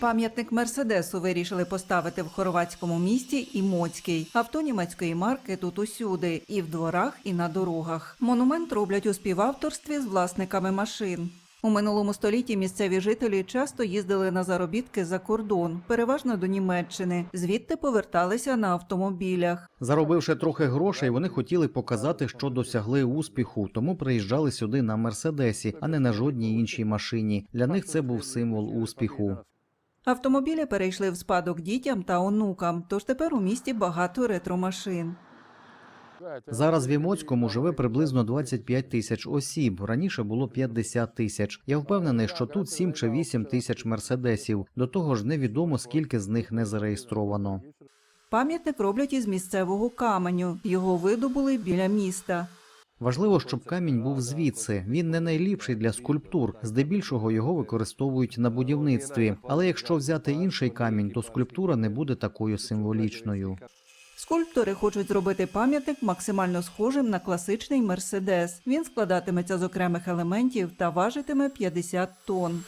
Пам'ятник Мерседесу вирішили поставити в хорватському місті Імоцький. Авто німецької марки тут усюди, і в дворах, і на дорогах. Монумент роблять у співавторстві з власниками машин. У минулому столітті місцеві жителі часто їздили на заробітки за кордон, переважно до Німеччини. Звідти поверталися на автомобілях. Заробивши трохи грошей, вони хотіли показати, що досягли успіху, тому приїжджали сюди на мерседесі, а не на жодній іншій машині. Для них це був символ успіху. Автомобілі перейшли в спадок дітям та онукам, тож тепер у місті багато ретромашин. Зараз в Імоцькому живе приблизно 25 тисяч осіб. Раніше було 50 тисяч. Я впевнений, що тут 7 чи 8 тисяч мерседесів. До того ж, невідомо скільки з них не зареєстровано. Пам'ятник роблять із місцевого каменю. Його видобули біля міста. Важливо, щоб камінь був звідси. Він не найліпший для скульптур. Здебільшого його використовують на будівництві. Але якщо взяти інший камінь, то скульптура не буде такою символічною. Скульптори хочуть зробити пам'ятник максимально схожим на класичний мерседес. Він складатиметься з окремих елементів та важитиме 50 тонн.